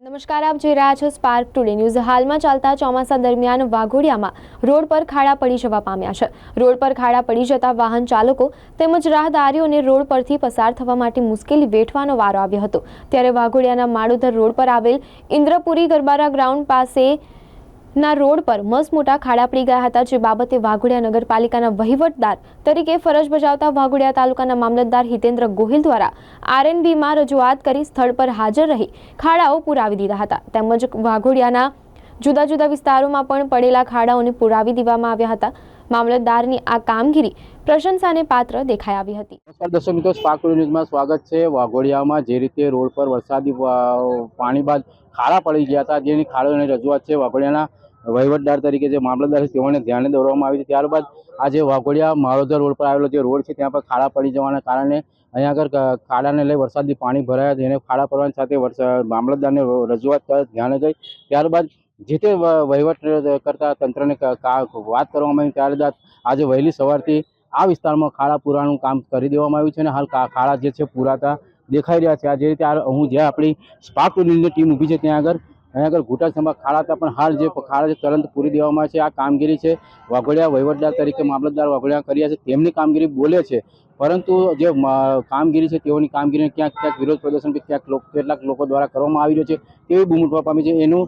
નમસ્કાર, આપ જોઈ રહ્યા છો સ્પાર્ક ટુડે ન્યૂઝ હાલમાં ચાલતા ચોમાસા દરમિયાન વાઘોડિયામાં રોડ પર ખાડા પડી જવા પામ્યા છે. રોડ પર ખાડા પડી જતા વાહન ચાલકો તેમજ રાહદારીઓને રોડ પરથી પસાર થવા માટે મુશ્કેલી વેઠવાનો વારો આવ્યો હતો. ત્યારે વાઘોડિયાના માળોદર રોડ પર આવેલ ઇન્દ્રપુરી ગરબારા ગ્રાઉન્ડ પાસે ના રોડ પર મસ્ત મોટા ખાડા પડી ગયા હતા, જે બાબતે વાઘોડિયા નગરપાલિકાના વહીવટદાર તરીકે ફરજ બજાવતા વાઘોડિયા તાલુકાના મામલતદાર હિતેન્દ્ર ગોહિલ દ્વારા આરએનબીમાં રજૂઆત કરી સ્થળ પર હાજર રહી ખાડાઓ પુરાવી દીધા હતા. તેમજ વાઘોડિયાના જુદા જુદા વિસ્તારોમાં પણ પડેલા ખાડાઓને પુરાવી દેવામાં આવ્યા હતા. મામલતદારની આ કામગીરી પ્રશંસાને પાત્ર દેખાઈ આવી હતી. સ્વાગત છે. વાઘોડિયામાં જે રીતે રોડ પર વરસાદી પાણી બાદ ખાડા પડી ગયા હતા, જેની ખાડાઓની રજૂઆત છે. વાઘોડિયાના વહીવટદાર તરીકે જે મામલતદાર છે, તેઓને ધ્યાને દોરવામાં આવી છે. ત્યારબાદ આજે વાઘોડિયા માળોદર રોડ પર આવેલો જે રોડ છે, ત્યાં પર ખાડા પડી જવાના કારણે અહીંયા આગળ ખાડાને લઈ વરસાદી પાણી ભરાયા જેને ખાડા પડવાની સાથે મામલતદારને રજૂઆત ધ્યાને ગઈ. ત્યારબાદ જે તે વહીવટ કરતા તંત્રને વાત કરવામાં આવી. ત્યારબાદ આજે વહેલી સવારથી આ વિસ્તારમાં ખાડા પૂરાનું કામ કરી દેવામાં આવ્યું છે અને હાલ ખાડા જે છે, પૂરાતા દેખાઈ રહ્યા છે. આ જે રીતે આ, હું જ્યાં આપણી સ્પાર્ક ટીમ ઊભી છે, ત્યાં આગળ અહીંયા આગળ ઘૂંટણસમાં ખાડા હતા, પણ હાલ જે ખાડા છે, તુરંત પૂરી દેવામાં છે. આ કામગીરી છે, વાઘોડિયા વહીવટદાર તરીકે મામલતદાર વાઘોડિયા કર્યા છે. તેમની કામગીરી બોલે છે. પરંતુ જે કામગીરી છે, તેઓની કામગીરીને ક્યાંક ક્યાંક વિરોધ પ્રદર્શન કે ક્યાંક કેટલાક લોકો દ્વારા કરવામાં આવી રહ્યો છે, તેવી બૂમ ઉઠવા પામી છે. એનું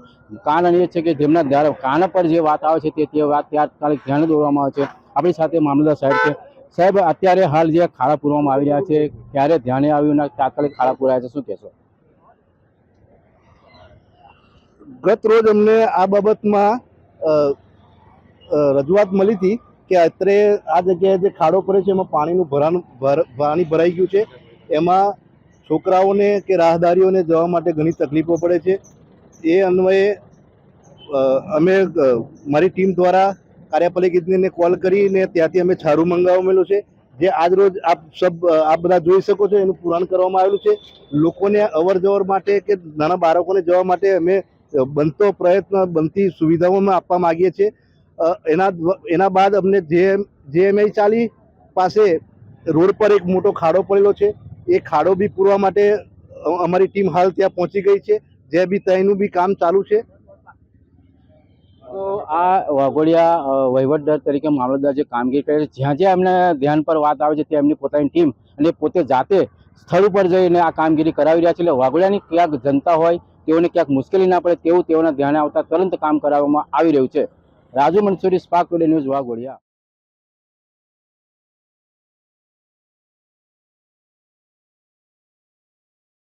કારણ એ છે કે જેમના કાન પર જે વાત આવે છે, તે વાત તાત્કાલિક ધ્યાન દોરવામાં આવે છે. આપણી સાથે મામલતદાર સાહેબ છે. સાહેબ, અત્યારે હાલ જે ખાડા પૂરવામાં આવી રહ્યા છે, ક્યારે ધ્યાને આવ્યું ના તાત્કાલિક ખાડા પૂરાયા છે, શું કહેશો? ગત રોજ અમને આ બાબતમાં રજૂઆત મળી હતી કે અત્રે આ જગ્યાએ જે ખાડો પડે છે, એમાં પાણીનું ભરાણ, ભર- પાણી ભરાઈ ગયું છે. એમાં છોકરાઓને કે રાહદારીઓને જવા માટે ઘણી તકલીફો પડે છે. એ અન્વયે અમે મારી ટીમ દ્વારા કાર્યપાલિકાને કોલ કરીને ત્યાંથી અમે છારું મંગાવેલું છે. જે આજ રોજ આપ સબ, આપ બધા જોઈ શકો છો, એનું પુરાણ કરવામાં આવેલું છે. લોકોને અવર જવર માટે કે નાના બાળકોને જવા માટે અમે બનતો પ્રયત્ન, બનતી સુવિધાઓ અમે આપવા માગીએ છીએ. એના એના બાદ અમને જે જેએમઆઈ ચાલી પાસે રોડ પર એક મોટો ખાડો પડેલો છે. એ ખાડો બી પૂરવા માટે અમારી ટીમ હાલ ત્યાં પહોંચી ગઈ છે. જે બી ત્યાંનું બી કામ ચાલુ છે. તો આ વાઘોડિયા વહીવટદાર તરીકે મામલતદાર જે કામગીરી કરે છે, જ્યાં જ્યાં એમને ધ્યાન પર વાત આવે છે, ત્યાં એમની પોતાની ટીમ અને પોતે જાતે સ્થળ ઉપર જઈને આ કામગીરી કરાવી રહ્યા છે. એટલે વાઘોડિયાની ક્યાંક જનતા હોય તેઓને ક્યાંક મુશ્કેલી ના પડે તેવું તેઓના ધ્યાને આવતા તુરંત કામ કરાવવામાં આવી રહ્યું છે. Raju Mansuri spark today news Waghodia.